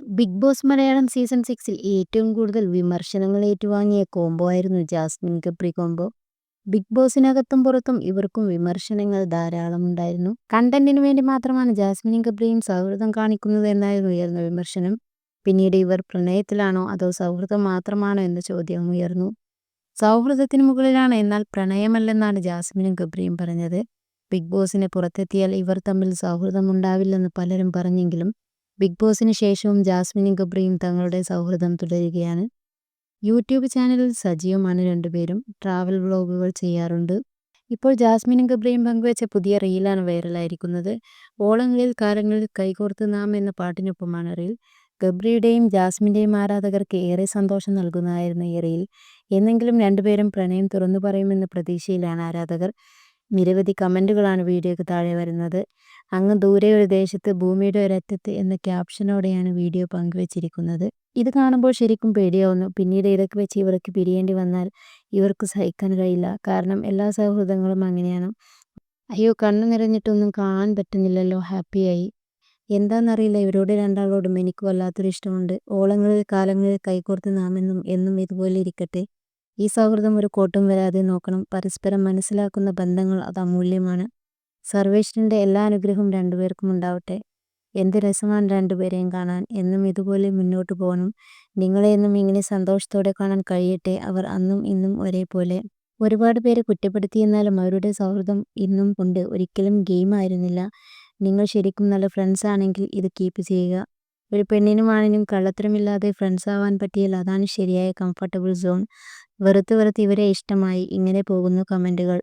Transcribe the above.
Big boss Malayalam season സിക്സിൽ ഏറ്റവും കൂടുതൽ വിമർശനങ്ങൾ ഏറ്റുവാങ്ങിയ കോംബോ ആയിരുന്നു ജാസ്മിൻ കപ്രി കോംബോ. ബിഗ് ബോസിനകത്തും പുറത്തും ഇവർക്കും വിമർശനങ്ങൾ ധാരാളം ഉണ്ടായിരുന്നു. കണ്ടന്റിന് വേണ്ടി മാത്രമാണ് ജാസ്മിനും കപ്രിയും സൗഹൃദം കാണിക്കുന്നത് എന്നായിരുന്നു ഉയർന്ന വിമർശനം. പിന്നീട് ഇവർ പ്രണയത്തിലാണോ അതോ സൗഹൃദം മാത്രമാണോ എന്ന ചോദ്യവും ഉയർന്നു. സൗഹൃദത്തിന് മുകളിലാണ് എന്നാൽ പ്രണയമല്ലെന്നാണ് ജാസ്മിനും കപ്രിയും പറഞ്ഞത്. ബിഗ് ബോസിന് പുറത്തെത്തിയാൽ ഇവർ തമ്മിൽ സൗഹൃദം ഉണ്ടാവില്ലെന്ന് പലരും പറഞ്ഞെങ്കിലും ബിഗ് ബോസിന് ശേഷവും ജാസ്മിനും ഗബ്രിയും തങ്ങളുടെ സൗഹൃദം തുടരുകയാണ്. യൂട്യൂബ് ചാനലിൽ സജീവമാണ് രണ്ടുപേരും. ട്രാവൽ വ്ളോഗുകൾ ചെയ്യാറുണ്ട്. ഇപ്പോൾ ജാസ്മിനും ഗബ്രിയും പങ്കുവച്ച പുതിയ റീലാണ് വൈറലായിരിക്കുന്നത്. ഓളങ്ങളിൽ കാലങ്ങളിൽ കൈകോർത്ത് നാം എന്ന പാട്ടിനൊപ്പമാണ് റീൽ. ഗബ്രിയുടെയും ജാസ്മിന്റെയും ആരാധകർക്ക് ഏറെ സന്തോഷം നൽകുന്നതായിരുന്നു ഈ റീൽ. എന്നെങ്കിലും രണ്ടുപേരും പ്രണയം തുറന്നു പറയുമെന്ന പ്രതീക്ഷയിലാണ് ആരാധകർ. നിരവധി കമന്റുകളാണ് വീഡിയോയ്ക്ക് താഴെ വരുന്നത്. അങ്ങ് ദൂരെ ഒരു ദേശത്ത് ഭൂമിയുടെ ഒരറ്റത്ത് എന്ന ക്യാപ്ഷനോടെയാണ് വീഡിയോ പങ്കുവച്ചിരിക്കുന്നത്. ഇത് കാണുമ്പോൾ ശരിക്കും പേടിയാവുന്നു. പിന്നീട് ഇതൊക്കെ വെച്ച് ഇവർക്ക് പിരിയേണ്ടി വന്നാൽ ഇവർക്ക് സഹിക്കാൻ കഴിയില്ല. കാരണം എല്ലാ സൗഹൃദങ്ങളും അങ്ങനെയാണ്. അയ്യോ കണ്ണു നിറഞ്ഞിട്ടൊന്നും കാണാൻ പറ്റുന്നില്ലല്ലോ. ഹാപ്പിയായി. എന്താണെന്നറിയില്ല ഇവരോട് രണ്ടാളോടും എനിക്ക് വല്ലാത്തൊരു ഇഷ്ടമുണ്ട്. ഓളങ്ങളിൽ കാലങ്ങളിൽ കൈകോർത്ത് നാമെന്നും എന്നും ഇതുപോലെ ഇരിക്കട്ടെ. ഈ സൗഹൃദം ഒരു കോട്ടും വരാതെ നോക്കണം. പരസ്പരം മനസ്സിലാക്കുന്ന ബന്ധങ്ങൾ അത് അമൂല്യമാണ്. സർവേശ്വരന്റെ എല്ലാ അനുഗ്രഹവും രണ്ടുപേർക്കും ഉണ്ടാവട്ടെ. എന്ത് രസമാണ് രണ്ടുപേരെയും കാണാൻ. എന്നും ഇതുപോലെ മുന്നോട്ട് പോകണം. നിങ്ങളെ എന്നും ഇങ്ങനെ സന്തോഷത്തോടെ കാണാൻ കഴിയട്ടെ. അവർ അന്നും ഇന്നും ഒരേപോലെ. ഒരുപാട് പേരെ കുറ്റപ്പെടുത്തിയെന്നാലും അവരുടെ സൗഹൃദം ഇന്നും ഉണ്ട്. ഒരിക്കലും ഗെയിം ആയിരുന്നില്ല. നിങ്ങൾ ശരിക്കും നല്ല ഫ്രണ്ട്സ് ആണെങ്കിൽ ഇത് കീപ്പ് ചെയ്യുക. ഒരു പെണ്ണിനും ആണിനും കള്ളത്തരമില്ലാതെ ഫ്രണ്ട്സ് ആവാൻ പറ്റിയാൽ അതാണ് ശരിയായ കംഫർട്ടബിൾ സോൺ. വെറുത്ത് വെറുത്ത് ഇവരെ ഇഷ്ടമായി ഇങ്ങനെ പോകുന്നു കമന്റുകൾ.